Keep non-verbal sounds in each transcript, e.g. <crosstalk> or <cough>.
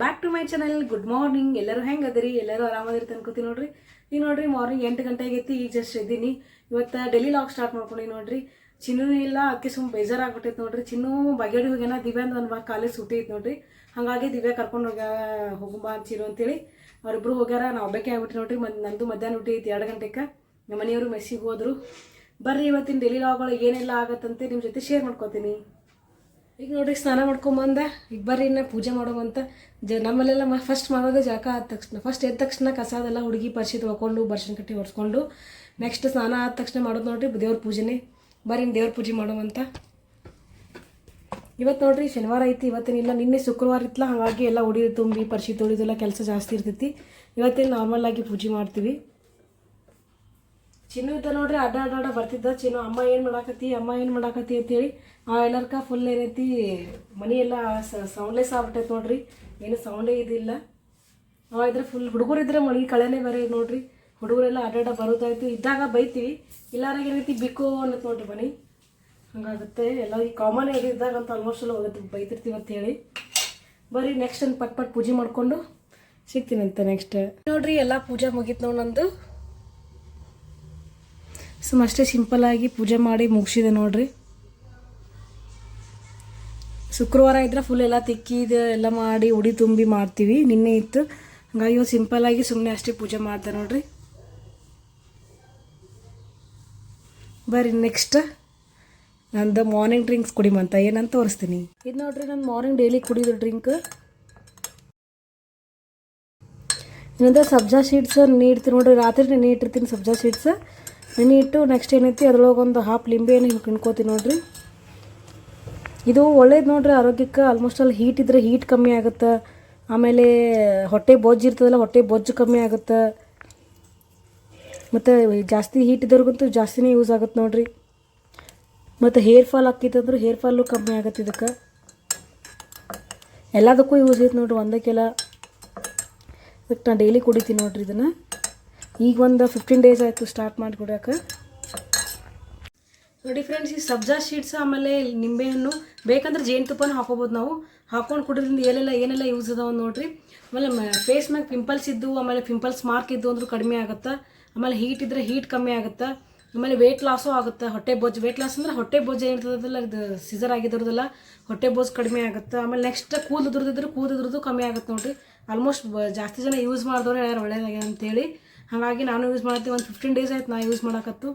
Back to my channel good morning ಎಲ್ಲರೂ ಹೆಂಗೆ ಅದರಿ? ಎಲ್ಲರೂ ಆರಾಮದಿರಿ ಅನ್ಕೋತೀನಿ ನೋಡ್ರಿ. ಈಗ ನೋಡ್ರಿ ಮಾರ್ನಿಂಗ್ ಎಂಟು ಗಂಟೆ ಆಗೈತಿ ಈಗ ಜಸ್ಟ್ ಇದ್ದೀನಿ ಇವತ್ತು ಡೆಲ್ಲಿ ಲಾಗ್ ಸ್ಟಾರ್ಟ್ ಮಾಡ್ಕೊಂಡು ನೋಡ್ರಿ. ಚಿನ್ನೂ ಇಲ್ಲ ಅದಕ್ಕೆ ಸುಮ್ಮನೆ ಬೇಜಾರಾಗ್ಬಿಟ್ಟೈತೆ ನೋಡ್ರಿ. ಚಿನ್ನು ಬಗೆಡಿ ಹೋಗ್ಯಾನ ದಿವ್ಯಾಂದ ಒಂದು ಬಾಗ ಕಾಲೇಜ್ ಸೂಟಿ ಐತೆ ನೋಡ್ರಿ. ಹಾಗಾಗಿ ದಿವ್ಯಾ ಕರ್ಕೊಂಡು ಹೋಗ್ಯಾರ ಹೋಗುಂಬ ಚಿರು ಅಂತೇಳಿ. ಅವರಿಬ್ರು ಹೋಗ್ಯಾರ ನಾವು ಒಬ್ಬಕ್ಕೆ ಆಗ್ಬಿಟ್ಟು ನೋಡ್ರಿ. ಮತ್ತು ನಂದು ಮಧ್ಯಾಹ್ನ ಊಟ ಐತಿ ಎರಡು ಗಂಟೆಗೆ ನಮ್ಮ ಮನೆಯವರು ಮೆಸ್ಸಿಗೆ ಹೋದರು. ಬರ್ರಿ ಇವತ್ತಿನ ಡೆಲ್ಲಿ ಲಾಗ್ಗಳು ಏನೆಲ್ಲ ಆಗತ್ತಂತೆ ನಿಮ್ಮ ಜೊತೆ ಶೇರ್ ಮಾಡ್ಕೋತೀನಿ. ಈಗ ನೋಡ್ರಿ, ಸ್ನಾನ ಮಾಡ್ಕೊಂಬಂದ ಈಗ ಬರ್ರಿ ಇನ್ನ ಪೂಜೆ ಮಾಡೋವಂತ ಜ, ನಮ್ಮಲ್ಲೆಲ್ಲ ಮ ಫಸ್ಟ್ ಮಾಡೋದೇ ಜಳಕ ಆದ ತಕ್ಷಣ. ಫಸ್ಟ್ ಎದ್ದ ತಕ್ಷಣ ಕಸ ಅದೆಲ್ಲ ಹುಡುಗಿ ಪರಿಶಿ ತೊಳ್ಕೊಂಡು ಬರ್ಶನ್ ಕಟ್ಟಿ ಒರೆಸ್ಕೊಂಡು ನೆಕ್ಸ್ಟ್ ಸ್ನಾನ ಆದ ತಕ್ಷಣ ಮಾಡೋದು ನೋಡ್ರಿ ದೇವ್ರ ಪೂಜೆನೇ. ಬರ್ರಿ ದೇವ್ರ ಪೂಜೆ ಮಾಡೋವಂತ ಇವತ್ತು ನೋಡ್ರಿ, ಶನಿವಾರ ಐತಿ. ಇವತ್ತೇನಿಲ್ಲ ನಿನ್ನೆ ಶುಕ್ರವಾರ ಇತ್ತಲ್ಲ ಹಾಗಾಗಿ ಎಲ್ಲ ಉಡಿ, ತುಂಬಿ ಪರಿಶಿ ತೊಳಿದೆಲ್ಲ ಕೆಲಸ ಜಾಸ್ತಿ ಇರ್ತೈತಿ. ಇವತ್ತೇನು ನಾರ್ಮಲ್ ಆಗಿ ಪೂಜೆ ಮಾಡ್ತೀವಿ. ಚಿನ್ನು ಇದ್ದ ನೋಡ್ರಿ, ಅಡ್ಡ ಅಡ್ಡಾಡ ಅಡ್ಡ ಬರ್ತಿದ್ದ ಚಿನ್ನು. ಅಮ್ಮ ಏನು ಮಾಡಾಕತಿ ಅಮ್ಮ ಏನು ಮಾಡಾಕತ್ತಿ ಅಂತೇಳಿ ಆ ಎಲ್ಲರ್ಕ ಫುಲ್ ಏನೈತಿ ಮನಿ ಎಲ್ಲ ಸೌಂಡ್ಲೆಸ್ ಆಗ್ಬಿಟ್ಟೈತೆ ನೋಡ್ರಿ. ಏನು ಸೌಂಡೇ ಇದಿಲ್ಲ. ಅವ ಇದ್ರೆ ಫುಲ್ ಹುಡುಗರು ಇದ್ರೆ ಮನಿ ಕಳೆನೇ ಬೇರೆ ನೋಡ್ರಿ. ಹುಡುಗರೆಲ್ಲ ಅಡ್ಡ ಅಡ್ಡ ಬರೋದಾಯ್ತು. ಇದ್ದಾಗ ಬೈತೀವಿ. ಇಲ್ಲಾರಾಗ ಏನೈತಿ, ಬಿಕ್ಕು ಅನ್ನತ್ ನೋಡ್ರಿ ಮನಿ. ಹಂಗಾಗುತ್ತೆ. ಎಲ್ಲ ಈ ಕಾಮನ್ ಇದ್ದಾಗ ಅಂತ ಆಲ್ಮೋಸ್ಟ್ ಎಲ್ಲ ಹೋಗುತ್ತೆ, ಬೈತಿರ್ತೀವಿ ಅಂತ ಹೇಳಿ ಬರ್ರಿ ನೆಕ್ಸ್ಟ್ ಪಟ್ ಪಟ್ ಪೂಜೆ ಮಾಡಿಕೊಂಡು ಅಂತ ನೆಕ್ಸ್ಟ್ ನೋಡ್ರಿ, ಎಲ್ಲ ಪೂಜೆ ಮುಗೀತು ನೋಡಿ ನಂದು. ಸುಮ್ಮ ಅಷ್ಟೇ ಸಿಂಪಲ್ ಆಗಿ ಪೂಜೆ ಮಾಡಿ ಮುಗಿಸಿದೆ ನೋಡ್ರಿ. ಶುಕ್ರವಾರ ಇದ್ರೆ ಫುಲ್ ಎಲ್ಲ ತಿಕ್ಕಿದ ಎಲ್ಲ ಮಾಡಿ ಉಡಿ ತುಂಬಿ ಮಾಡ್ತೀವಿ, ನಿನ್ನೆ ಇತ್ತು. ಹಂಗಾಗಿ ಇವತ್ತು ಸಿಂಪಲ್ ಆಗಿ ಸುಮ್ಮನೆ ಅಷ್ಟೇ ಪೂಜೆ ಮಾಡ್ದೆ ನೋಡ್ರಿ. ಬರ್ರಿ ನೆಕ್ಸ್ಟ್ ನಂದು ಮಾರ್ನಿಂಗ್ ಡ್ರಿಂಕ್ಸ್ ಕುಡಿಮಂತ ಏನಂತ ತೋರಿಸ್ತೀನಿ. ಇದು ನೋಡ್ರಿ ನಾನು ಮಾರ್ನಿಂಗ್ ಡೈಲಿ ಕುಡಿಯೋದು ಡ್ರಿಂಕ್ ಇನ್ನೊಂದು ಸಬ್ಜಾ ಸೀಡ್ಸ್ ನೀಡ್ತೀನಿ ನೋಡ್ರಿ ರಾತ್ರಿ ನೆನೆ ಇಟ್ಟಿರ್ತೀನಿ ಸಬ್ಜಾ ಸೀಡ್ಸ್ ನೆನೆ ಇಟ್ಟು ನೆಕ್ಸ್ಟ್ ಏನೈತಿ, ಅದ್ರೊಳಗೆ ಒಂದು ಹಾಫ್ ಲಿಂಬೆ ಹಿಂಗೆ ಕಿಣ್ಕೋತೀನಿ ನೋಡಿರಿ. ಇದು ಒಳ್ಳೇದು ನೋಡ್ರಿ ಆರೋಗ್ಯಕ್ಕೆ ಆಲ್ಮೋಸ್ಟ್ ಅಲ್ಲಿ ಹೀಟ್ ಇದ್ರೆ ಹೀಟ್ ಕಮ್ಮಿ ಆಗುತ್ತೆ. ಆಮೇಲೆ ಹೊಟ್ಟೆ ಬೊಜ್ಜು ಇರ್ತದಲ್ಲ, ಹೊಟ್ಟೆ ಬೊಜ್ಜು ಕಮ್ಮಿ ಆಗುತ್ತೆ. ಮತ್ತು ಜಾಸ್ತಿ ಹೀಟ್ ಇದ್ದವ್ರಿಗಂತೂ ಜಾಸ್ತಿನೇ ಯೂಸ್ ಆಗುತ್ತೆ ನೋಡ್ರಿ. ಮತ್ತು ಹೇರ್ ಫಾಲ್ ಹಾಕಿತ್ತಂದ್ರೆ ಹೇರ್ ಫಾಲು ಕಮ್ಮಿ ಆಗತ್ತೆ ಇದಕ್ಕೆ. ಎಲ್ಲದಕ್ಕೂ ಯೂಸ್ ಐತೆ ನೋಡ್ರಿ ಒಂದಕ್ಕೆಲ್ಲ. ಇದಕ್ಕೆ ನಾನು ಡೈಲಿ ಕುಡಿತೀನಿ ನೋಡ್ರಿ ಇದನ್ನು. ಈಗ ಒಂದು ಫಿಫ್ಟೀನ್ ಡೇಸ್ ಆಯಿತು ಸ್ಟಾರ್ಟ್ ಮಾಡಿ ಕುಡಿಯೋಕೆ ನೋಡಿ ಫ್ರೆಂಡ್ಸ್ ಈ ಸಬ್ಜಾ ಶೀಟ್ಸ್ ಆಮೇಲೆ ನಿಂಬೆಹಣ್ಣು, ಬೇಕಂದ್ರೆ ಜೇನುತುಪ್ಪನ ಹಾಕೋಬೋದು ನಾವು. ಹಾಕೊಂಡು ಕುಡಿದ್ರಿಂದ ಏನೆಲ್ಲ ಏನೆಲ್ಲ ಯೂಸ್ ಅದಾವೆ ನೋಡ್ರಿ. ಆಮೇಲೆ ಫೇಸ್ ಮ್ಯಾಗ ಪಿಂಪಲ್ಸ್ ಇದ್ದು ಆಮೇಲೆ ಪಿಂಪಲ್ಸ್ ಮಾರ್ಕ್ ಇದ್ದು ಅಂದ್ರೂ ಕಡಿಮೆ ಆಗುತ್ತೆ. ಆಮೇಲೆ ಹೀಟ್ ಇದ್ರೆ ಹೀಟ್ ಕಮ್ಮಿ ಆಗುತ್ತೆ. ಆಮೇಲೆ ವೆಯ್ಟ್ ಲಾಸು ಆಗುತ್ತೆ. ಹೊಟ್ಟೆ ಬೊಜ್ಜು ವೆಯ್ಟ್ ಲಾಸ್ ಅಂದ್ರೆ ಹೊಟ್ಟೆ ಬೊಜ್ಜು ಏನಿರ್ತದಲ್ಲ, ಇದು ಸಿಸರ್ ಆಗಿದ್ರದಲ್ಲ ಹೊಟ್ಟೆ ಬೊಜ್ಜು ಕಡಿಮೆ ಆಗುತ್ತೆ. ಆಮೇಲೆ ನೆಕ್ಸ್ಟ್ ಕೂದಲು ದುರ್ದಿದ್ರೆ ಕೂದಲು ಕಮ್ಮಿ ಆಗುತ್ತೆ ನೋಡಿರಿ. ಆಲ್ಮೋಸ್ಟ್ ಜಾಸ್ತಿ ಜನ ಯೂಸ್ ಮಾಡಿದವ್ರು, ಯಾರು ಒಳ್ಳೆಯದಾಗಿದೆ ಅಂತೇಳಿ ಹಾಗಾಗಿ ನಾನು ಯೂಸ್ ಮಾಡ್ತೀನಿ, ಒಂದು ಫಿಫ್ಟೀನ್ ಡೇಸ್ ಆಯ್ತು ನಾ ಯೂಸ್ ಮಾಡಕತ್ತು.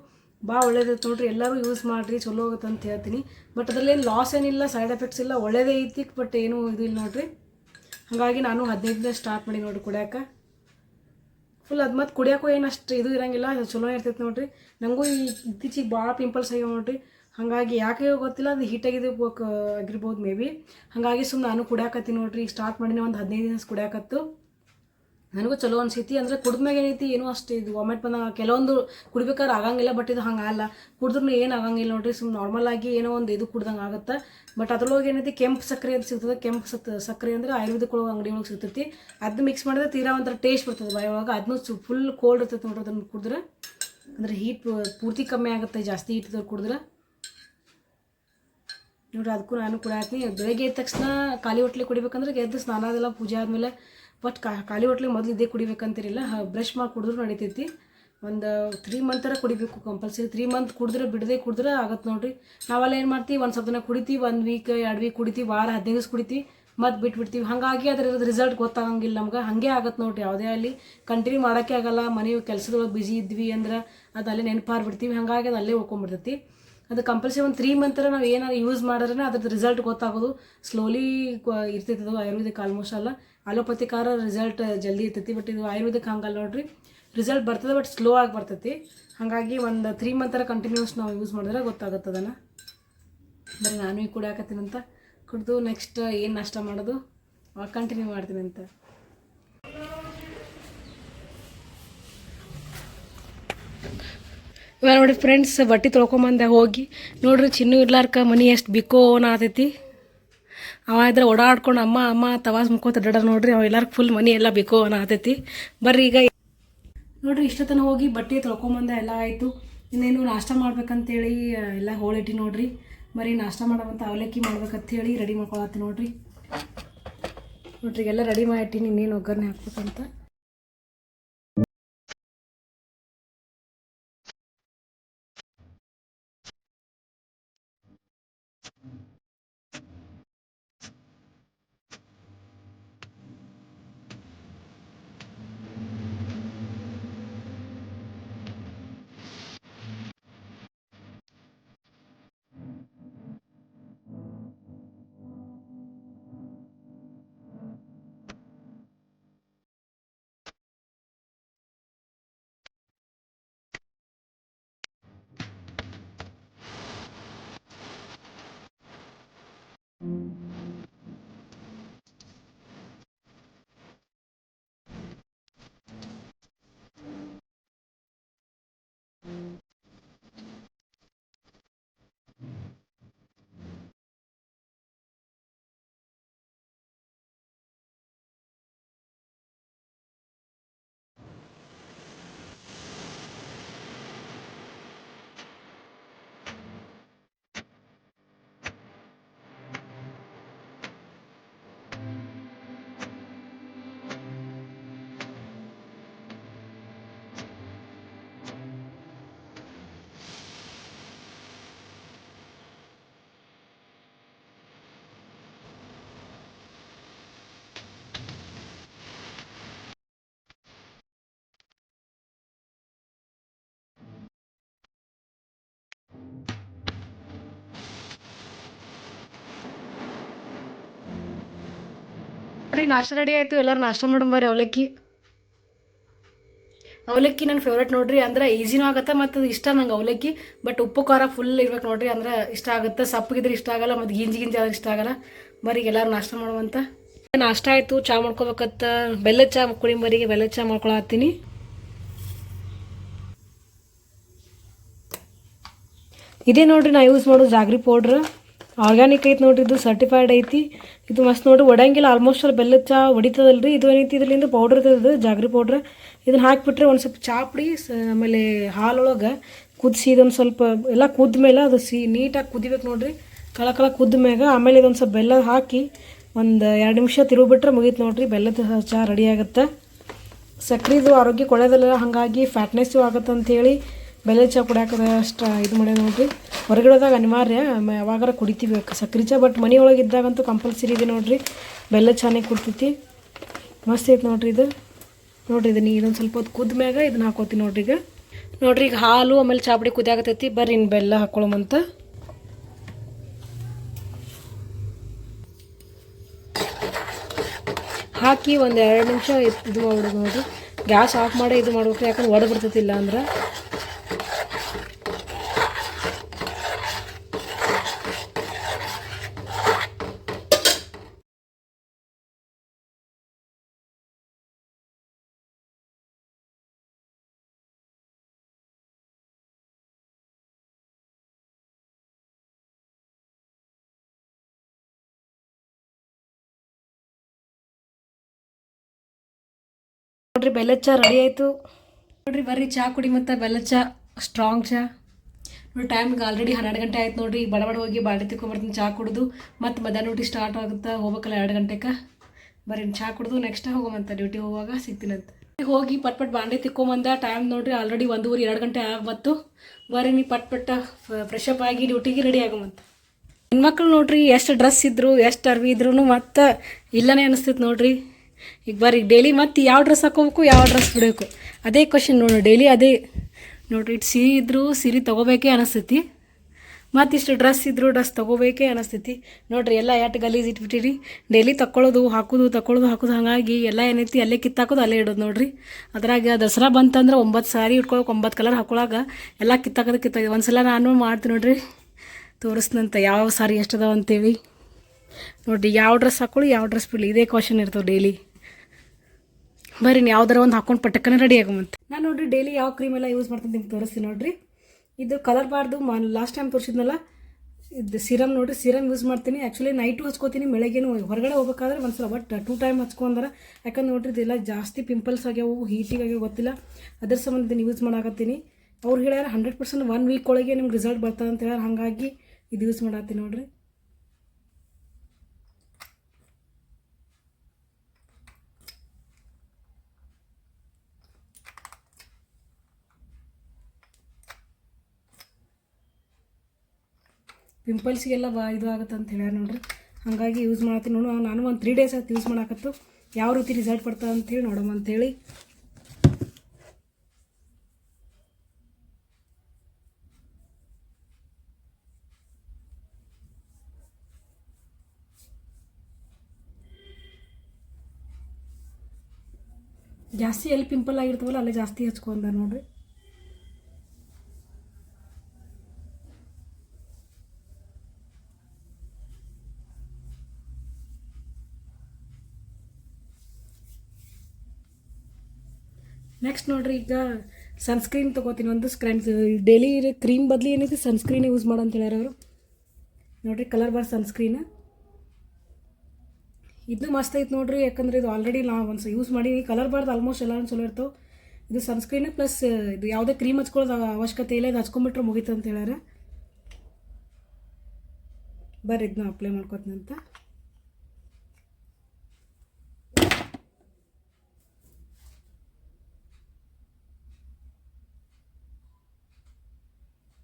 ಭಾಳ ಒಳ್ಳೇದೈತೆ ನೋಡ್ರಿ, ಎಲ್ಲರೂ ಯೂಸ್ ಮಾಡಿರಿ, ಚಲೋ ಆಗುತ್ತೆ ಅಂತ ಹೇಳ್ತೀನಿ. ಬಟ್ ಅದರಲ್ಲೇನು ಲಾಸ್ ಏನಿಲ್ಲ ಸೈಡ್ ಎಫೆಕ್ಟ್ಸ್ ಇಲ್ಲ, ಒಳ್ಳೇದೇ ಐತಿ ಬಟ್ ಏನೂ ಇದು ಇಲ್ಲ ನೋಡ್ರಿ. ಹಾಗಾಗಿ ನಾನು ಹದಿನೈದನೇ ಸ್ಟಾರ್ಟ್ ಮಾಡಿ ನೋಡ್ರಿ ಕುಡಿಯೋಕೆ. ಫುಲ್ ಅದು ಮತ್ತು ಕುಡಿಯೋಕ್ಕೂ ಏನು ಅಷ್ಟು ಇದು ಇರಂಗಿಲ್ಲ ಚಲೋ ಇರ್ತೈತೆ ನೋಡ್ರಿ. ನನಗೂ ಈ ಇತ್ತೀಚಿಗೆ ಭಾಳ ಪಿಂಪಲ್ಸ್ ಆಗ್ಯಾವ ನೋಡ್ರಿ. ಹಾಗಾಗಿ ಯಾಕೆ ಗೊತ್ತಿಲ್ಲ, ಅದು ಹೀಟಾಗಿದೆ ಆಗಿರ್ಬೋದು ಮೇ ಬಿ ಹಾಗಾಗಿ ಸುಮ್ಮನೆ ನಾನು ಕುಡಿಯಾಕತ್ತೀನಿ ನೋಡ್ರಿ ಸ್ಟಾರ್ಟ್ ಮಾಡಿನ ಒಂದು ಹದಿನೈದು ದಿನ ಕುಡಿಯಾಕತ್ತು. ನನಗೂ ಚಲೋ ಅನ್ಸೈತಿ. ಅಂದರೆ ಕುಡಿದ್ಮ್ಯಾಗ ಏನೈತಿ, ಏನೂ ಅಷ್ಟು ಇದು ವಾಮಿಟ್ ಬಂದಾಗ. ಕೆಲವೊಂದು ಕುಡಿಬೇಕಾದ್ರೆ ಆಗಂಗಿಲ್ಲ ಬಟ್ ಇದು ಹಂಗಲ್ಲ ಕುಡಿದ್ರೂ ಏನು ಆಗಂಗಿಲ್ಲ ನೋಡ್ರಿ ಸುಮ್ಮ ನಾರ್ಮಲ್ ಆಗಿ ಏನೋ ಒಂದು ಇದು ಕುಡ್ದಂಗೆ ಆಗುತ್ತೆ. ಬಟ್ ಅದ್ರೊಳಗೆ ಏನೈತಿ, ಕೆಂಪು ಸಕ್ಕರೆ ಅಂತ ಸಿಗ್ತದೆ. ಕೆಂಪು ಸತ್, ಸಕ್ಕರೆ ಅಂದರೆ ಆಯುರ್ವೇದಿಕ್ ಒಳಗೆ ಅಂಗಡಿ ಒಳಗೆ ಸಿಗ್ತೈತಿ ಅದನ್ನ ಮಿಕ್ಸ್ ಮಾಡಿದ್ರೆ ತೀರಾ ಒಂಥರ ಟೇಸ್ಟ್ ಬರ್ತದೆ ಬಾಯೊಳಗೆ ಅದನ್ನೂ ಫುಲ್ ಕೋಲ್ಡ್ ಇರ್ತೈತೆ ನೋಡ್ರಿ ಅದನ್ನು ಕುಡಿದ್ರೆ. ಅಂದರೆ ಹೀಟ್ ಪೂರ್ತಿ ಕಮ್ಮಿ ಆಗುತ್ತೆ, ಜಾಸ್ತಿ ಹೀಟ್ ಕುಡಿದ್ರೆ. ನೋಡ್ರಿ ಅದಕ್ಕೂ ನಾನು ಕುಡಿಯಾತೀನಿ ಬೆಳಗ್ಗೆ ಎದ್ದ ತಕ್ಷಣ ಖಾಲಿ ಹೊಟ್ಲೆ ಕುಡಿಬೇಕಂದ್ರೆ ಎದ್ದು ಸ್ನಾನ ಅದೆಲ್ಲ ಪೂಜೆ ಆದಮೇಲೆ ಬಟ್ ಖಾಲಿ ಹೋಟ್ಲಿಗೆ ಮೊದಲು ಇದೇ ಕುಡಿಬೇಕಂತಿರಲಿಲ್ಲ. ಬ್ರಷ್ ಮಾಡಿ ಕುಡಿದ್ರು ನಡೀತೈತಿ. ಒಂದು ತ್ರೀ ಮಂತರ ಕುಡಿಬೇಕು ಕಂಪಲ್ಸರಿ ತ್ರೀ ಮಂತ್ ಕುಡಿದ್ರೆ, ಬಿಡದೆ ಕುಡಿದ್ರೆ ಆಗತ್ತೆ ನೋಡ್ರಿ. ನಾವೆಲ್ಲ ಏನು ಮಾಡ್ತೀವಿ, ಒಂದು ಸ್ವಲ್ಪ ದಿನ ಕುಡಿತೀವಿ, ಒಂದು ವೀಕ್ ಎರಡು ವೀಕ್ ಕುಡಿತೀವಿ, ವಾರ ಹದಿನೈದು ದಿವಸ ಕುಡಿತೀವಿ, ಮತ್ತು ಬಿಟ್ಬಿಡ್ತೀವಿ. ಹಾಗಾಗಿ ಅದ್ರ ರಿಸಲ್ಟ್ ಗೊತ್ತಾಗಂಗಿಲ್ಲ ನಮ್ಗೆ. ಹಾಗೆ ಆಗತ್ತೆ ನೋಡ್ರಿ. ಯಾವುದೇ ಅಲ್ಲಿ ಕಂಟಿನ್ಯೂ ಮಾಡೋಕ್ಕೆ ಆಗಲ್ಲ. ಮನೆ ಕೆಲಸದೊಳಗೆ ಬಿಜಿ ಇದ್ವಿ ಅಂದ್ರೆ ಅದು ಅಲ್ಲೇ ನೆನಪಾರ್ಬಿಡ್ತೀವಿ ಹಾಗಾಗಿ ಅದು ಅಲ್ಲೇ ಉಳ್ಕೊಂಡ್ಬಿಡ್ತೈತಿ ಅದು ಕಂಪಲ್ಸರಿ ಒಂದು ತ್ರೀ ಮಂತರ ನಾವು ಏನಾರು ಯೂಸ್ ಮಾಡಿದ್ರೆ ಅದ್ರದ್ದು ರಿಸಲ್ಟ್ ಗೊತ್ತಾಗೋದು. ಸ್ಲೋಲಿ ಇರ್ತೈತದು ಆಯುರ್ವೇದಿಕ್ ಆಲ್ಮೋಸ್ಟ್ ಅಲ್ಲ. ಅಲೋಪತಿಕಾರ ರಿಸಲ್ಟ್ ಜಲ್ದಿ ಇರ್ತೈತಿ ಬಟ್ ಇದು ಆಯುರ್ವೇದಿಕ್ ಹಂಗಲ್ಲ ನೋಡ್ರಿ. ರಿಸಲ್ಟ್ ಬರ್ತದೆ ಬಟ್ ಸ್ಲೋ ಆಗಿ ಬರ್ತೈತಿ. ಹಾಗಾಗಿ ಒಂದು ತ್ರೀ ಮಂತರ ಕಂಟಿನ್ಯೂಸ್ ನಾವು ಯೂಸ್ ಮಾಡಿದ್ರೆ ಗೊತ್ತಾಗುತ್ತೆ ಅದನ್ನು. ಬರೀ ನಾನು ಈಗ ಕುಡಿಯಾಕತ್ತೀನಂತ. ಕುಡಿದು ನೆಕ್ಸ್ಟ್ ಏನು ನಾಷ್ಟ ಮಾಡೋದು? ಕಂಟಿನ್ಯೂ ಮಾಡ್ತೀನಿ ಅಂತ ಇವಾಗ ನೋಡಿ ಫ್ರೆಂಡ್ಸ್ ಬಟ್ಟೆ ತೊಳ್ಕೊಂಬಂದೆ ಹೋಗಿ. ನೋಡ್ರಿ ಚಿನ್ನು ಇರ್ಲಾರ್ಕ, ಮನಿ ಎಷ್ಟು ಬಿಕ್ಕೋ ಆತೈತಿ. ಅವ ಇದ್ರೆ ಓಡಾಡ್ಕೊಂಡು ಅಮ್ಮ ಅಮ್ಮ ತವಾಸ್ ಮುಖೋತ ಅಡ್ಡಾಡ ನೋಡ್ರಿ, ಅವ ಎಲ್ಲಾರ್ಗ ಫುಲ್ ಮನಿ ಎಲ್ಲ ಬೇಕೋ ಆತೈತಿ. ಬರ್ರಿ ಈಗ. ನೋಡ್ರಿ ಇಷ್ಟತನ ಹೋಗಿ ಬಟ್ಟೆ ತೊಳ್ಕೊಂಬಂದೆ, ಎಲ್ಲ ಆಯಿತು. ಇನ್ನೇನು ನಾಷ್ಟ ಮಾಡ್ಬೇಕಂತೇಳಿ ಎಲ್ಲ ಹೋಳಿಟ್ಟಿ ನೋಡ್ರಿ. ಬರೀ ನಾಷ್ಟ ಮಾಡೋವಂಥ ಅವಲಕ್ಕಿ ಮಾಡ್ಬೇಕಂತೇಳಿ ರೆಡಿ ಮಾಡ್ಕೊಳತ್ತಿ ನೋಡ್ರಿ. ನೋಡ್ರಿ, ಎಲ್ಲ ರೆಡಿ ಮಾಡಿಟ್ಟಿನಿ ಇನ್ನೇನು ಒಗ್ಗರಣೆ ಹಾಕ್ಬೇಕಂತ. ನೋಡ್ರಿ ನಾಷ್ಟ ರೆಡಿ ಆಯಿತು, ಎಲ್ಲರೂ ನಾಷ್ಟ ಬರ್ರಿ ಅವಲಕ್ಕಿ. ಅವಲಕ್ಕಿ ನನ್ನ ಫೇವ್ರೇಟ್ ನೋಡ್ರಿ, ಅಂದ್ರೆ ಈಸಿನೂ ಆಗುತ್ತೆ ಮತ್ತು ಇಷ್ಟ ನಂಗೆ ಅವಲಕ್ಕಿ. ಬಟ್ ಉಪ್ಪು, ಖಾರ ಫುಲ್ ಇರ್ಬೇಕು ನೋಡ್ರಿ, ಅಂದ್ರೆ ಇಷ್ಟ ಆಗುತ್ತೆ. ಸಪ್ಪಗಿದ್ರೆ ಇಷ್ಟ ಆಗಲ್ಲ, ಮತ್ತು ಗಿಂಜಿ ಗಿಂಜಿ ಆದ್ರೆ ಇಷ್ಟ ಆಗಲ್ಲ. ಬರೀ ಎಲ್ಲರೂ ನಾಷ್ಟ ಮಾಡುವಂತ. ನಾಷ್ಟ ಆಯಿತು, ಚಾ ಮಾಡ್ಕೋಬೇಕತ್ತ. ಬೆಲ್ಲ ಚಾ ಕುಡಿಂಬರಿಗೆ ಬೆಲ್ಲ ಚಾ ಮಾಡ್ಕೊಳತ್ತೀನಿ. ಇದೇ ನೋಡ್ರಿ ನಾ ಯೂಸ್ ಮಾಡೋದು ಜಾಗ್ರಿ ಪೌಡ್ರ್ ಆರ್ಗ್ಯಾನಿಕ್ ಐತಿ ನೋಡ್ರಿ, ಇದು ಸರ್ಟಿಫೈಡ್ ಐತಿ. ಇದು ಮಸ್ತ್ ನೋಡ್ರಿ, ಒಡಂಗಿಲ್ಲ ಆಲ್ಮೋಸ್ಟ್ ಅಲ್ಲಿ ಬೆಲ್ಲದ ಚಾ ಹೊಡಿತದಲ್ರಿ. ಇದು ಏನೈತಿ ಇದರಿಂದ ಪೌಡ್ರ್ ಇರ್ತದೆ, ಜಾಗ್ರಿ ಪೌಡ್ರ್ ಇದನ್ನ ಹಾಕಿಬಿಟ್ರೆ ಒಂದು ಸ್ವಲ್ಪ ಚಾ ಪುಡಿ ಆಮೇಲೆ ಹಾಲೊಳಗೆ ಕುದಿಸಿ, ಇದೊಂದು ಸ್ವಲ್ಪ, ಎಲ್ಲ ಕುದ್ದ ಮೇಲೆ ಅದು ಸಿ, ನೀಟಾಗಿ ಕುದಿಬೇಕು ನೋಡ್ರಿ. ಕಳ ಕಳ ಕುದ್ದ ಮ್ಯಾಗ ಆಮೇಲೆ ಇದೊಂದು ಸ್ವಲ್ಪ ಬೆಲ್ಲ ಹಾಕಿ ಒಂದು ಎರಡು ನಿಮಿಷ ತಿರುಗಿಬಿಟ್ರೆ ಮುಗೀತು ನೋಡ್ರಿ, ಬೆಲ್ಲದ ಚಾ ರೆಡಿ ಆಗುತ್ತೆ. ಸಕ್ರೆದು ಆರೋಗ್ಯಕ್ಕೆ ಒಳ್ಳೇದಲ್ಲ ಹಾಗಾಗಿ ಫ್ಯಾಟ್ನೆಸ್ಸು ಆಗುತ್ತೆ ಅಂಥೇಳಿ ಬೆಲ್ಲದ ಚಾ ಕುಡಿಯೋಕೆ ಅಷ್ಟು ಇದು ಮಾಡ್ಯಾವ ನೋಡ್ರಿ. ಹೊರಗಡೆದಾಗ ಅನಿವಾರ್ಯ, ಮ- ಯಾವಾಗಾರ ಕುಡಿತೀವಿ ಸಕ್ರೆ ಚಹಾ ಬಟ್ ಮನೆಯೊಳಗೆ ಇದ್ದಾಗಂತೂ ಕಂಪಲ್ಸರಿ ಇದೆ ನೋಡ್ರಿ. ಬೆಲ್ಲ ಚಾನೇ ಕುಡ್ತೈತಿ. ಮಸ್ತ್ ಐತೆ ನೋಡ್ರಿ ಇದು. ನೋಡ್ರಿ, ಇದನ್ನ ಇದೊಂದು ಸ್ವಲ್ಪ ಹೊತ್ತು ಕುದ್ದ ಮ್ಯಾಗ ಇದನ್ನ ಹಾಕೋತೀನಿ ನೋಡ್ರಿ ಈಗ. ನೋಡ್ರಿ, ಈಗ ಹಾಲು, ಆಮೇಲೆ ಚಾಪುಡಿ ಕುದಿಯಾಗತೈತಿ ಬರ್ರಿ ಇನ್ನು ಬೆಲ್ಲ ಹಾಕೊಳ್ಳೋಮಂತ ಹಾಕಿ ಒಂದು ಎರಡು ನಿಮಿಷ ಇದು ಮಾಡ್ಬಿಡೋದು ನೋಡ್ರಿ. ಗ್ಯಾಸ್ ಆಫ್ ಮಾಡಿ ಇದು ಮಾಡ್ಬೇಕು ಯಾಕಂದ್ರೆ ಒಡೆ ಬರ್ತೈತಿ ಇಲ್ಲ ಅಂದ್ರೆ ನೋಡ್ರಿ, ಬೆಲ್ಲ ಚಾ ರೆಡಿ ಆಯಿತು. ನೋಡ್ರಿ, ಬರ್ರಿ, ಚಾ ಕುಡಿ ಮತ್ತು, ಬೆಲ್ಲ ಚಾ ಸ್ಟ್ರಾಂಗ್ ಚಾ. ನೋಡಿ ಟೈಮ್ಗೆ ಆಲ್ರೆಡಿ ಹನ್ನೆರಡು ಗಂಟೆ ಆಯ್ತು ನೋಡ್ರಿ ಬಡ ಬಡ ಹೋಗಿ ಬಾಡಿ ತಿಕ್ಕೊಂಬರ್ತೀನಿ ಚಾ ಕುಡಿದು. ಮತ್ತು ಮಧ್ಯಾಹ್ನ ಡ್ಯೂಟಿ ಸ್ಟಾರ್ಟ್ ಆಗುತ್ತೆ, ಹೋಗ್ಬೇಕಲ್ಲ ಎರಡು ಗಂಟೆಗೆ ಬರ್ರಿ, ಚಾ ಕುಡಿದು ನೆಕ್ಸ್ಟ್ ಹೋಗೋಮಂತ ಡ್ಯೂಟಿ ಹೋಗುವಾಗ ಸಿಗ್ತೀನಂತ. ಹೋಗಿ ಪಟ್ ಪಟ್ ಬಾಂಡೆ ತಿಕ್ಕೊಂಬಂದ ಟೈಮ್ ನೋಡ್ರಿ ಆಲ್ರೆಡಿ ಒಂದೂವರೆ, ಎರಡು ಗಂಟೆ ಆಗ್ಬತ್ತು. ಬರ್ರಿ ನೀ ಪಟ್ ಪಟ್ಟ ಫ್ರೆಶ್ ಅಪ್ ಆಗಿ ಡ್ಯೂಟಿಗೆ ರೆಡಿ ಆಗೋಮಂತ ಹೆಣ್ಮಕ್ಳು ನೋಡ್ರಿ, ಎಷ್ಟು ಡ್ರೆಸ್ ಇದ್ರು, ಎಷ್ಟು ಅರ್ವಿ ಇದ್ರು ಮತ್ತೆ ಇಲ್ಲನೇ ಅನಿಸ್ತೈತೆ ನೋಡ್ರಿ. ಈಗ ಬರ್ರಿ ಡೈಲಿ ಮತ್ತೆ ಯಾವ ಡ್ರೆಸ್ ಹಾಕೋಬೇಕು, ಯಾವ ಡ್ರೆಸ್ ಬಿಡಬೇಕು? ಅದೇ ಕ್ವಶನ್ ನೋಡು ಡೈಲಿ ಅದೇ ನೋಡ್ರಿ ಇಟ್ಟು ಸೀರೆ ಇದ್ದರೂ ಸೀರೆ ತೊಗೋಬೇಕೇ ಅನಿಸ್ತೈತಿ. ಮತ್ತಿಷ್ಟು ಡ್ರೆಸ್ ಇದ್ದರೂ ಡ್ರೆಸ್ ತೊಗೋಬೇಕೇ ಅನಿಸ್ತೈತಿ. ನೋಡ್ರಿ, ಎಲ್ಲ ಎಷ್ಟು ಗಲೀಜು ಇಟ್ಬಿಟ್ಟಿರಿ. ಡೈಲಿ ತಕ್ಕೊಳ್ಳೋದು, ಹಾಕೋದು ತಕ್ಕೊಳ್ಳೋದು, ಹಾಕೋದು, ಹಾಗಾಗಿ ಎಲ್ಲ ಏನೈತಿ, ಅಲ್ಲೇ ಕಿತ್ತಾಕೋದು, ಅಲ್ಲೇ ಇಡೋದು ನೋಡ್ರಿ. ಅದ್ರಾಗ ದಸರಾ ಬಂತಂದ್ರೆ ಒಂಬತ್ತು ಸಾರಿ ಇಟ್ಕೊಳಕ್ಕೆ ಒಂಬತ್ತು ಕಲರ್ ಹಾಕೊಳಾಗ ಎಲ್ಲ ಕಿತ್ತಾಕೋದು ಕಿತ್ತಾಗ ಒಂದ್ಸಲ ನಾನು ಮಾಡ್ತೀನಿ ನೋಡಿರಿ. ತೋರಿಸ್ನಂತ ಯಾವ ಸಾರಿ ಎಷ್ಟದಾವ ಅಂತೇಳಿ. ನೋಡಿ ಯಾವ ಡ್ರೆಸ್ ಹಾಕೊಳ್ಳಿ, ಯಾವ ಡ್ರೆಸ್ ಬಿಡಲಿ. ಇದೇ ಕ್ವಶನ್ ಇರ್ತವೆ ಡೈಲಿ ಬರ್ರಿ ನೀವು ಯಾವ್ದಾರ ಒಂದು ಹಾಕೊಂಡು ಪಟ್ಟಕ್ಕನೆ ರೆಡಿ ಆಗುವಂತೆ ನಾನು ನೋಡ್ರಿ ಡೈಲಿ ಯಾವ ಕ್ರೀಮ್ ಎಲ್ಲ ಯೂಸ್ ಮಾಡ್ತೀನಿ ನಿಮ್ಗೆ ತೋರಿಸ್ತೀನಿ ನೋಡ್ರಿ. ಇದು ಕಲರ್ ಬಾರ್ದು ಲಾಸ್ಟ್ ಟೈಮ್ ತೋರಿಸಿದ್ನಲ್ಲ, ಇದು ಸಿರಮ್ ನೋಡ್ರಿ ಸಿರಮ್ ಯೂಸ್ ಮಾಡ್ತೀನಿ. ಆ್ಯಕ್ಚುಲಿ ನೈಟು ಹಚ್ಕೋತೀನಿ, ಬೆಳಗ್ಗೆನೂ ಹೊರಗಡೆ ಹೋಗ್ಬೇಕಾದ್ರೆ ಒಂದ್ಸಲ ಬಟ್ ಟೂ ಟೈಮ್ ಹಚ್ಕೊಂಡ್ರೆ ಯಾಕಂದ್ರೆ ನೋಡ್ರಿ, ಇದೆಲ್ಲ ಜಾಸ್ತಿ ಪಿಂಪಲ್ಸ್ ಆಗ್ಯಾವು ಹೀಟಿಗೆ ಗೊತ್ತಿಲ್ಲ. ಅದ್ರ ಸಂಬಂಧ ಯೂಸ್ ಮಾಡಾಕತ್ತೀನಿ. ಅವ್ರು ಹೇಳ್ಯಾರ ಹಂಡ್ರೆಡ್ ಪರ್ಸೆಂಟ್ ಒನ್ ವೀಕ್ ಒಳಗೆ ನಿಮ್ಗೆ ರಿಸಲ್ಟ್ ಬರ್ತದೆ ಅಂತ ಹೇಳ್ಯಾರ, ಹಾಗಾಗಿ ಇದು ಯೂಸ್ ಮಾಡತ್ತೀನಿ ನೋಡ್ರಿ. ಪಿಂಪಲ್ಸಿಗೆಲ್ಲ ಬಾ ಇದು ಆಗುತ್ತೆ ಅಂತ ಹೇಳ್ಯಾರ ನೋಡ್ರಿ. ಹಾಗಾಗಿ ಯೂಸ್ ಮಾಡತ್ತೀನಿ ನೋಡು. ನಾನು ಒಂದು ತ್ರೀ ಡೇಸ್ ಆಯ್ತು ಯೂಸ್ ಮಾಡಾಕತ್ತು. ಯಾವ ರೀತಿ ರಿಸಲ್ಟ್ ಬರ್ತದೆ ಅಂತೇಳಿ ನೋಡಮ್ಮ ಅಂತೇಳಿ ಜಾಸ್ತಿ ಎಲ್ಲಿ ಪಿಂಪಲ್ ಆಗಿರ್ತವಲ್ಲ, ಅಲ್ಲೇ ಜಾಸ್ತಿ ಹಚ್ಕೊಂಡ ನೋಡ್ರಿ. ನೆಕ್ಸ್ಟ್ ನೋಡ್ರಿ, ಈಗ ಸನ್ಸ್ಕ್ರೀನ್ ತೊಗೋತೀನಿ. ಒಂದು ಸ್ಕ್ರೈನ್ ಡೈಲಿ ಕ್ರೀಮ್ ಬದಲಿ ಏನಿದೆ ಸನ್ಸ್ಕ್ರೀನ್ ಯೂಸ್ ಮಾಡು ಅಂತ ಹೇಳ್ಯಾರ ಅವರು. ನೋಡ್ರಿ ಕಲರ್ ಬಾರ್ ಸನ್ಸ್ಕ್ರೀನ್ ಇದು ಮಸ್ತ್ ಐತೆ ನೋಡ್ರಿ, ಯಾಕಂದ್ರೆ ಇದು ಆಲ್ರೆಡಿ ನಾ ಒಂದು ಯೂಸ್ ಮಾಡೀನಿ. ಕಲರ್ ಬಾರ್ದು ಆಲ್ಮೋಸ್ಟ್ ಎಲ್ಲ ಚಲೋ ಇರ್ತಾವೆ. ಇದು ಸನ್ಸ್ಕ್ರೀನ್ ಪ್ಲಸ್ ಇದು ಯಾವುದೇ ಕ್ರೀಮ್ ಹಚ್ಕೊಳ್ಳೋದು ಅವಶ್ಯಕತೆ ಇಲ್ಲ. ಇದು ಹಚ್ಕೊಂಬಿಟ್ರೆ ಮುಗೀತು ಅಂತ ಹೇಳ್ಯಾರ. ಬರ್ರಿ ಇದನ್ನ ಅಪ್ಲೈ ಮಾಡ್ಕೊತೀನಿ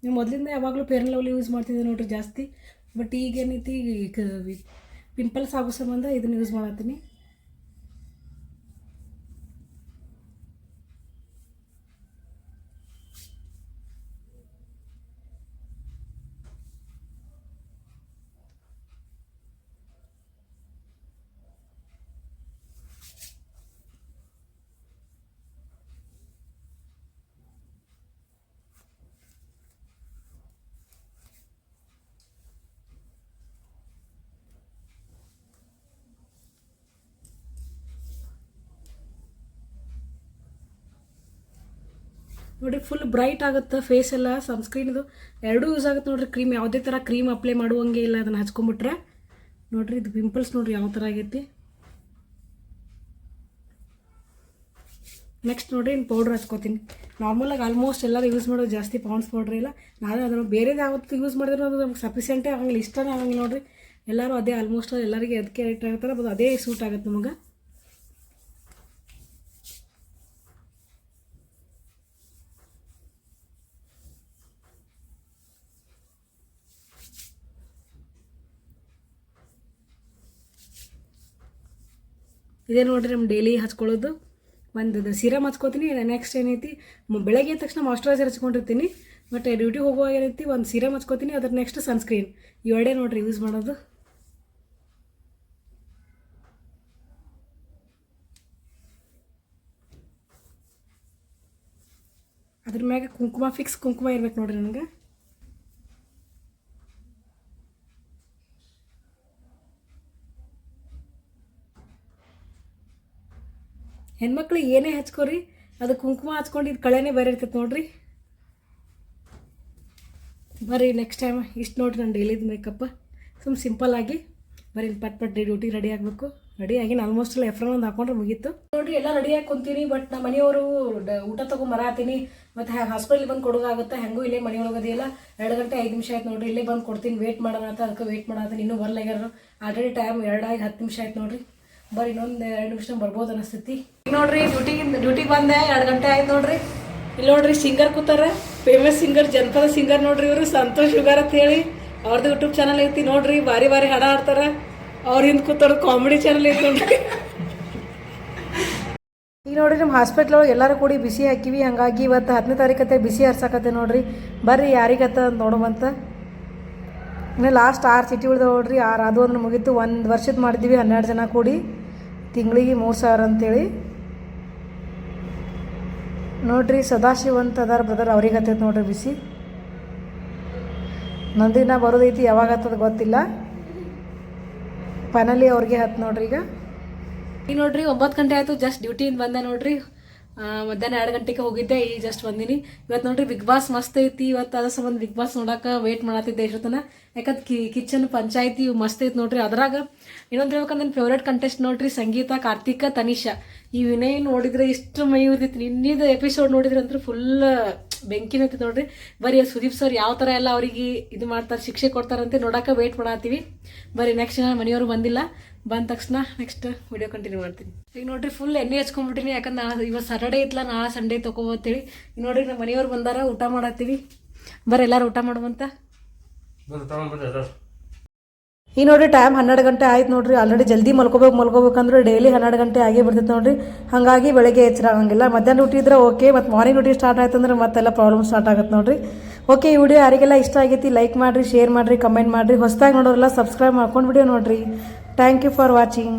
ನೀವು ಮೊದಲಿಂದ ಯಾವಾಗಲೂ ಫೇರ್ ಲವ್ಲಿ ಯೂಸ್ ಮಾಡ್ತಿದ್ದೆ ನೋಡ್ರಿ ಜಾಸ್ತಿ. ಬಟ್ ಈಗ ಏನೈತಿ ಪಿಂಪಲ್ಸ್ ಆಗೋ ಸಂಬಂಧ ಇದನ್ನ ಯೂಸ್ ಮಾಡತ್ತೀನಿ. ನೋಡಿ ಫುಲ್ ಬ್ರೈಟ್ ಆಗುತ್ತೆ ಫೇಸ್ ಎಲ್ಲ ಸನ್ಸ್ಕ್ರೀನ್ದು ಎರಡೂ ಯೂಸ್ ಆಗುತ್ತೆ ನೋಡ್ರಿ ಕ್ರೀಮ್ ಯಾವುದೇ ಥರ ಕ್ರೀಮ್ ಅಪ್ಲೈ ಮಾಡುವಂಗೆ ಇಲ್ಲ ಅದನ್ನು ಹಚ್ಕೊಂಬಿಟ್ರೆ ನೋಡ್ರಿ, ಇದು ಪಿಂಪಲ್ಸ್ ನೋಡ್ರಿ ಯಾವ ಥರ ಆಗೈತಿ. ನೆಕ್ಸ್ಟ್ ನೋಡ್ರಿ ಇನ್ನು ಪೌಡ್ರ್ ಹಚ್ಕೋತೀನಿ. ನಾರ್ಮಲಾಗಿ ಆಲ್ಮೋಸ್ಟ್ ಎಲ್ಲರೂ ಯೂಸ್ ಮಾಡೋದು ಜಾಸ್ತಿ ಪೌಂಡ್ಸ್ ಪೌಡ್ರ್ ಇಲ್ಲ. ನಾನು ಅದನ್ನು ಬೇರೆದು ಯಾವತ್ತು ಯೂಸ್ ಮಾಡಿದ್ರು ಅದು ನಮ್ಗೆ ಸಫಿಷಿಯೆಂಟೇ ಆಗಂಗಿಲ್ಲ, ಇಷ್ಟನೇ ಆಗಂಗಿಲ್ಲ ನೋಡಿರಿ. ಎಲ್ಲರೂ ಅದೇ ಆಲ್ಮೋಸ್ಟ್ ಎಲ್ಲರಿಗೆ ಅದಕ್ಕೆ ರೇಟ್ ಆಗ್ತಾರೆ ಅದು ಅದೇ ಸೂಟ್ ಆಗುತ್ತೆ ನಮಗೆ. ಇದೇ ನೋಡಿರಿ ನಮ್ಮ ಡೈಲಿ ಹಚ್ಕೊಳ್ಳೋದು. ಒಂದು ಸೀರಮ್ ಹಚ್ಕೋತೀನಿ. ನೆಕ್ಸ್ಟ್ ಏನೈತಿ? ಬೆಳಗ್ಗೆ ಎದ್ದ ತಕ್ಷಣ ಮಾಯ್ಶ್ಚರೈಸರ್ ಹಚ್ಕೊಂಡಿರ್ತೀನಿ. ಬಟ್ ಡ್ಯೂಟಿ ಹೋಗುವಾಗ ಏನೈತಿ? ಒಂದು ಸೀರಮ್ ಹಚ್ಕೋತೀನಿ. ಅದ್ರ ನೆಕ್ಸ್ಟ್ ಸನ್ಸ್ಕ್ರೀನ್ ಇವೆರಡೇ ನೋಡ್ರಿ ಯೂಸ್ ಮಾಡೋದು. ಅದ್ರ ಮ್ಯಾಗ ಕುಂಕುಮ ಫಿಕ್ಸ್ ಕುಂಕುಮ ಇರ್ಬೇಕು ನೋಡ್ರಿ ನನಗೆ. ಹೆಣ್ಮಕ್ಳು ಏನೇ ಹಚ್ಕೋರಿ ಅದು ಕುಂಕುಮ ಹಚ್ಕೊಂಡಿದ್ದು ಕಳೆನೇ ಬೇರೆ ಇರ್ತೈತೆ ನೋಡ್ರಿ. ಬರ್ರಿ ನೆಕ್ಸ್ಟ್ ಟೈಮ್ ಇಷ್ಟು ನೋಡ್ರಿ ನಾನು ಡೈಲಿದು ಮೇಕಪ್ಪ ಸುಮ್ಮ ಸಿಂಪಲ್ ಆಗಿ ಬರೀ ಪಟ್ ಪಟ್ ಡ್ಯೂಟಿ ರೆಡಿ ಆಗಬೇಕು. ರೆಡಿ ಆಗಿ ಆಲ್ಮೋಸ್ಟ್ ಎಲ್ಲ ಎಫ್ರನ್ ಒಂದು ಹಾಕೊಂಡ್ರೆ ಮುಗೀತು. ನೋಡ್ರಿ, ಎಲ್ಲ ರೆಡಿ ಆಗಿ ಕುಂತೀನಿ ಬಟ್ ನಮ್ಮ ಮನೆಯವರು ಊಟ ತಗೊಂಡ್ ಮತ್ತು ಮತ್ತೆ ಹಾಸ್ಪಿಟ್ಲ್ ಬಂದು ಕೊಡೋದಾಗುತ್ತೆ, ಹೆಂಗೂ ಇಲ್ಲೇ ಮನೆಯೊಳಗದಿಲ್ಲ ಎರಡು ಗಂಟೆ ಐದು ನಿಮಿಷ ಆಯ್ತು ನೋಡ್ರಿ, ಇಲ್ಲೇ ಬಂದು ಕೊಡ್ತೀನಿ ವೇಟ್ ಮಾಡೋಣ ಅಂತ ಅದಕ್ಕೆ ವೇಟ್ ಮಾಡತ್ತೀನಿ ಇನ್ನೂ ಬರ್ಲಾಗ್ಯಾರ ಆಲ್ರೆಡಿ ಟೈಮ್ ಎರಡಾಗಿ ಹತ್ತು ನಿಮಿಷ ಆಯ್ತು ನೋಡ್ರಿ. ಬರೀ ಇನ್ನೊಂದು ಎರಡು ನಿಮಿಷ ಬರ್ಬೋದು ಅನಿಸ್ತೈತಿ. ನೋಡ್ರಿ ಡ್ಯೂಟಿಗೆ ಡ್ಯೂಟಿಗೆ ಬಂದೆ, ಎರಡು ಗಂಟೆ ಆಯ್ತು ನೋಡ್ರಿ. ಇಲ್ಲಿ ನೋಡ್ರಿ ಸಿಂಗರ್ ಕೂತಾರ. ಫೇಮಸ್ ಸಿಂಗರ್ ಜನಪದ ಸಿಂಗರ್ ನೋಡ್ರಿ ಇವರು, ಸಂತೋಷ್ ಶುಗರ್ ಅಂತ ಹೇಳಿ. ಅವ್ರದ್ದು ಯೂಟ್ಯೂಬ್ ಚಾನಲ್ ಐತಿ ನೋಡ್ರಿ ಬಾರಿ ಬಾರಿ ಹಾಡ ಆಡ್ತಾರ. ಅವ್ರ ಹಿಂದೆ ಕೂತಾರ ಕಾಮಿಡಿ ಚಾನಲ್ ಐತಿ ನೋಡ್ರಿ. <laughs> ಈಗ ನೋಡ್ರಿ ನಮ್ಮ ಹಾಸ್ಪಿಟ್ಲ್ ಒಳಗೆ ಎಲ್ಲರೂ ಕೂಡಿ ಬಿಸಿ ಹಾಕಿವಿ ಹಂಗಾಗಿ ಇವತ್ತು ಹತ್ತನೇ ತಾರೀಕತ್ತೆ ಬಿಸಿ ಹರ್ಸಕತ್ತೆ ನೋಡ್ರಿ. ಬರ್ರಿ ಯಾರಿಗತ್ತ ಅಂತ ನೋಡುವಂತ. ಇನ್ನು ಲಾಸ್ಟ್ ಆರು ಸಿಟಿ ಉಳಿದ ನೋಡ್ರಿ. ಆರು ಅದು ಅಂದ್ರೆ ಮುಗೀತು. ಒಂದು ವರ್ಷದ ಮಾಡಿದ್ವಿ, ಹನ್ನೆರಡು ಜನ ಕೂಡಿ. ತಿಂಗಳಿಗೆ ಮೂರು ಸಾವಿರ ಅಂತೇಳಿ. ನೋಡ್ರಿ ಸದಾಶಿವ ಅಂತ ಅದಾರ ಬ್ರದರ್ ಅವ್ರಿಗೆ ಹತ್ತೈತೆ ನೋಡ್ರಿ ಬಿಸಿ. ನಂದಿನ ಬರೋದೈತಿ, ಯಾವಾಗ ಹತ್ತದ ಗೊತ್ತಿಲ್ಲ. ಫೈನಲಿ ಅವ್ರಿಗೆ ಹತ್ತು ನೋಡ್ರಿ ಈಗ. ಈಗ ನೋಡ್ರಿ, ಒಂಬತ್ತು ಗಂಟೆ ಆಯಿತು ಜಸ್ಟ್ ಡ್ಯೂಟಿಯಿಂದ ಬಂದೆ ನೋಡ್ರಿ. ಮಧ್ಯಾಹ್ನ ಎರಡು ಗಂಟೆಗೆ ಹೋಗಿದ್ದೆ ಈಗ ಜಸ್ಟ್ ಬಂದಿನಿ. ಇವತ್ತು ನೋಡ್ರಿ ಬಿಗ್ ಬಾಸ್ ಮಸ್ತ್ ಐತಿ ಇವತ್ತು ಅದ್ರ ಸಂಬಂಧ ಬಿಗ್ ಬಾಸ್ ನೋಡಕ್ಕೆ ವೇಟ್ ಮಾಡತ್ತಿದ್ದೆ ಇಷ್ಟೊತ್ತನ. ಯಾಕಂದ್ರೆ ಕಿ ಕಿಚನ್ ಪಂಚಾಯತಿ ಮಸ್ತ್ ಐತಿ ನೋಡ್ರಿ ಅದ್ರಾಗ. ಇನ್ನೊಂದು ಹೇಳ್ಬೇಕಂದ್ರೆ ನನ್ನ ಫೇವ್ರೇಟ್ ಕಂಟೆಸ್ಟ್ ನೋಡ್ರಿ ಸಂಗೀತ, ಕಾರ್ತಿಕ, ತನಿಷಾ. ಈ ವಿನಯ್ ನೋಡಿದ್ರೆ ಇಷ್ಟು ಮೈ ಉರ್ತಿತ್ತು ನಿನ್ನಿದ ಎಪಿಸೋಡ್ ನೋಡಿದ್ರೆ ಅಂದ್ರೆ ಫುಲ್ ಬೆಂಕಿನ ಐತಿ ನೋಡ್ರಿ. ಬರೀ ಸುದೀಪ್ ಸರ್ ಯಾವ ಥರ ಎಲ್ಲ ಅವರಿಗೆ ಇದು ಮಾಡ್ತಾರೆ, ಶಿಕ್ಷೆ ಕೊಡ್ತಾರಂತೆ ನೋಡೋಕೆ ವೇಟ್ ಮಾಡತ್ತೀವಿ. ಬರೀ ನೆಕ್ಸ್ಟ್ ಜನ ಮನೆಯವರು ಬಂದಿಲ್ಲ. ಬಂದ ತಕ್ಷಣ ನೆಕ್ಸ್ಟ್ ವಿಡಿಯೋ ಕಂಟಿನ್ಯೂ ಮಾಡ್ತೀನಿ. ಈಗ ನೋಡ್ರಿ ಫುಲ್ ಎಣ್ಣೆ ಹಚ್ಕೊಂಡ್ಬಿಟ್ಟಿನಿ. ಯಾಕಂದ್ರೆ ನಾಳೆ ಇವತ್ತು ಸಾಟರ್ಡೇ ಇತ್ತಲ್ಲ, ನಾಳೆ ಸಂಡೇ ತೊಗೊಬೋತೇಳಿ ಈಗ ನೋಡ್ರಿ ನಮ್ಮ ಮನೆಯವ್ರು ಬಂದಾರ, ಊಟ ಮಾಡತ್ತೀವಿ. ಬರೀ ಎಲ್ಲರೂ ಊಟ ಮಾಡುವಂತ. ಈ ನೋಡ್ರಿ ಟೈಮ್ ಹನ್ನೆರಡು ಗಂಟೆ ಆಯ್ತು ನೋಡ್ರಿ. ಆಲ್ರೆಡಿ ಜಲ್ದಿ ಮಲ್ಕೋಬೇಕು ಮಲ್ಕೋಬೇಕಂದ್ರೆ ಡೈಲಿ ಹನ್ನೆರಡು ಗಂಟೆ ಆಗೇ ಬಿಡ್ತೈತೆ ನೋಡ್ರಿ. ಹಾಗಾಗಿ ಬೆಳಗ್ಗೆ ಎಚ್ಚರ ಆಗಂಗಿಲ್ಲ. ಮಧ್ಯಾಹ್ನ ಡ್ಯೂಟಿ ಇದ್ರೆ ಓಕೆ ಮತ್ತು ಮಾರ್ನಿಂಗ್ ಡ್ಯೂಟಿ ಸ್ಟಾರ್ಟ್ ಆಯ್ತು ಅಂದ್ರೆ ಮತ್ತೆಲ್ಲ ಪ್ರಾಬ್ಲಮ್ ಸ್ಟಾರ್ಟ್ ಆಗುತ್ತೆ ನೋಡ್ರಿ. ಓಕೆ ಈ ವಿಡಿಯೋ ಯಾರಿಗೆಲ್ಲ ಇಷ್ಟ ಆಗೈತಿ ಲೈಕ್ ಮಾಡಿರಿ ಶೇರ್ ಮಾಡಿರಿ ಕಮೆಂಟ್ ಮಾಡಿರಿ. ಹೊಸದಾಗಿ ನೋಡೋರೆಲ್ಲ ಸಬ್ಸ್ಕ್ರೈಬ್ ಮಾಡ್ಕೊಂಡು ವಿಡಿಯೋ ನೋಡಿರಿ. Thank you for watching